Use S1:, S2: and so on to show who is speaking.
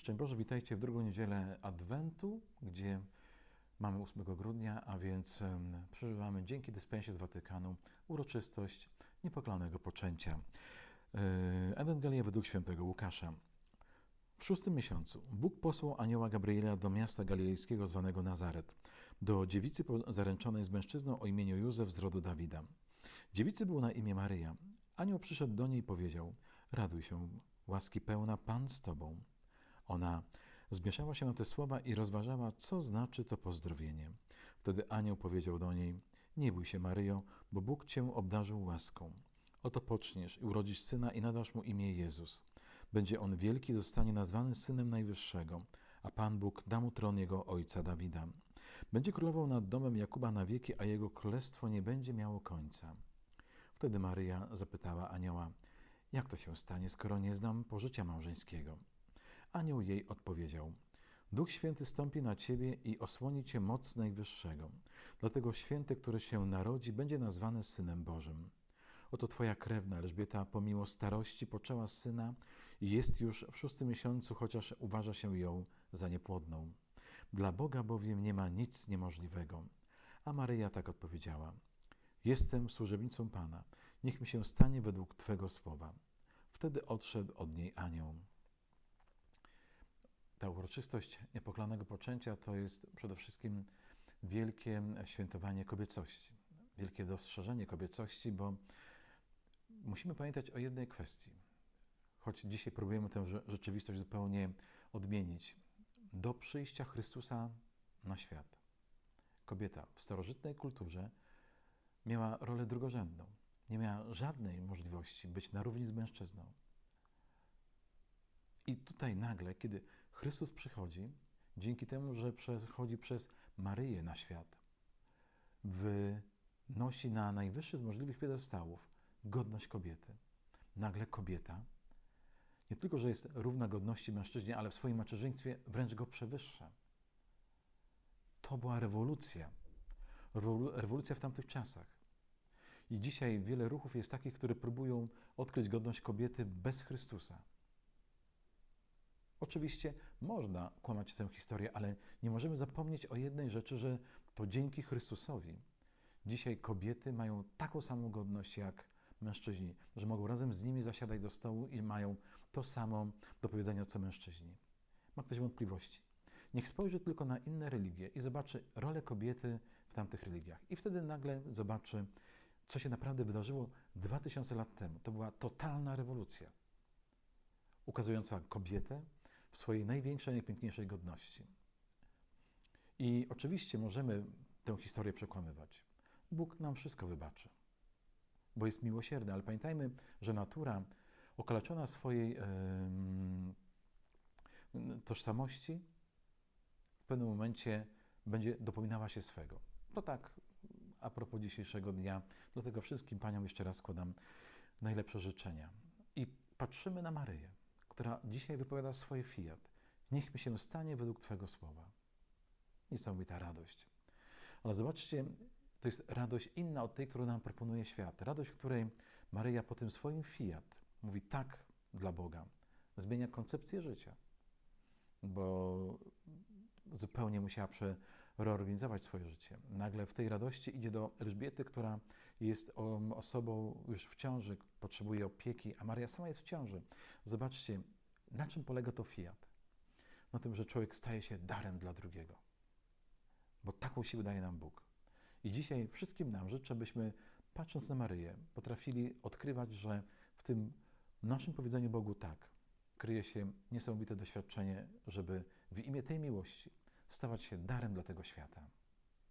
S1: Szczęść Boże, witajcie w drugą niedzielę Adwentu, gdzie mamy 8 grudnia, a więc przeżywamy dzięki dyspensie z Watykanu uroczystość niepokalanego poczęcia. E, Ewangelia według świętego Łukasza. W szóstym miesiącu Bóg posłał anioła Gabriela do miasta galilejskiego zwanego Nazaret, do dziewicy zaręczonej z mężczyzną o imieniu Józef z rodu Dawida. Dziewicy był na imię Maryja. Anioł przyszedł do niej i powiedział: Raduj się, łaski pełna, Pan z tobą. Ona zmieszała się na te słowa i rozważała, co znaczy to pozdrowienie. Wtedy anioł powiedział do niej: Nie bój się, Maryjo, bo Bóg cię obdarzył łaską. Oto poczniesz i urodzisz syna i nadasz mu imię Jezus. Będzie on wielki, zostanie nazwany synem Najwyższego, a Pan Bóg da mu tron jego ojca Dawida. Będzie królował nad domem Jakuba na wieki, a jego królestwo nie będzie miało końca. Wtedy Maryja zapytała anioła: Jak to się stanie, skoro nie znam pożycia małżeńskiego? Anioł jej odpowiedział: Duch Święty stąpi na ciebie i osłoni cię moc Najwyższego. Dlatego święty, który się narodzi, będzie nazwany Synem Bożym. Oto twoja krewna Elżbieta, pomimo starości, poczęła syna i jest już w szóstym miesiącu, chociaż uważa się ją za niepłodną. Dla Boga bowiem nie ma nic niemożliwego. A Maryja tak odpowiedziała: Jestem służebnicą Pana, niech mi się stanie według Twego słowa. Wtedy odszedł od niej anioł. Ta uroczystość niepokalanego poczęcia to jest przede wszystkim wielkie świętowanie kobiecości, wielkie dostrzeżenie kobiecości, bo musimy pamiętać o jednej kwestii. Choć dzisiaj próbujemy tę rze- rzeczywistość zupełnie odmienić. Do przyjścia Chrystusa na świat kobieta w starożytnej kulturze miała rolę drugorzędną. Nie miała żadnej możliwości być na równi z mężczyzną. I tutaj nagle, kiedy Chrystus przychodzi, dzięki temu, że przechodzi przez Maryję na świat, wynosi na najwyższy z możliwych piedestałów godność kobiety. Nagle kobieta nie tylko, że jest równa godności mężczyźnie, ale w swoim macierzyństwie wręcz go przewyższa. To była rewolucja. Rewolu- Rewolucja w tamtych czasach. I dzisiaj wiele ruchów jest takich, które próbują odkryć godność kobiety bez Chrystusa. Oczywiście można kłamać tę historię, ale nie możemy zapomnieć o jednej rzeczy, że to dzięki Chrystusowi dzisiaj kobiety mają taką samą godność jak mężczyźni, że mogą razem z nimi zasiadać do stołu i mają to samo do powiedzenia co mężczyźni. Ma ktoś wątpliwości? Niech spojrzy tylko na inne religie i zobaczy rolę kobiety w tamtych religiach. I wtedy nagle zobaczy, co się naprawdę wydarzyło 2000 lat temu. To była totalna rewolucja, ukazująca kobietę w swojej największej, najpiękniejszej godności. I oczywiście możemy tę historię przekłamywać. Bóg nam wszystko wybaczy, bo jest miłosierny, ale pamiętajmy, że natura okaleczona swojej em, tożsamości w pewnym momencie będzie dopominała się swego. To tak a propos dzisiejszego dnia. Dlatego wszystkim paniom jeszcze raz składam najlepsze życzenia. I patrzymy na Maryję, która dzisiaj wypowiada swoje fiat. Niech mi się stanie według Twego słowa. Niesamowita radość. Ale zobaczcie, to jest radość inna od tej, którą nam proponuje świat. Radość, której Maryja po tym swoim fiat mówi tak dla Boga. Zmienia koncepcję życia, bo zupełnie musiała przereorganizować swoje życie. Nagle w tej radości idzie do Elżbiety, która jest osobą już w ciąży, potrzebuje opieki, a Maria sama jest w ciąży. Zobaczcie, na czym polega to fiat? Na tym, że człowiek staje się darem dla drugiego. Bo taką siłę daje nam Bóg. I dzisiaj wszystkim nam życzę, byśmy patrząc na Maryję, potrafili odkrywać, że w tym naszym powiedzeniu Bogu tak kryje się niesamowite doświadczenie, żeby w imię tej miłości stawać się darem dla tego świata.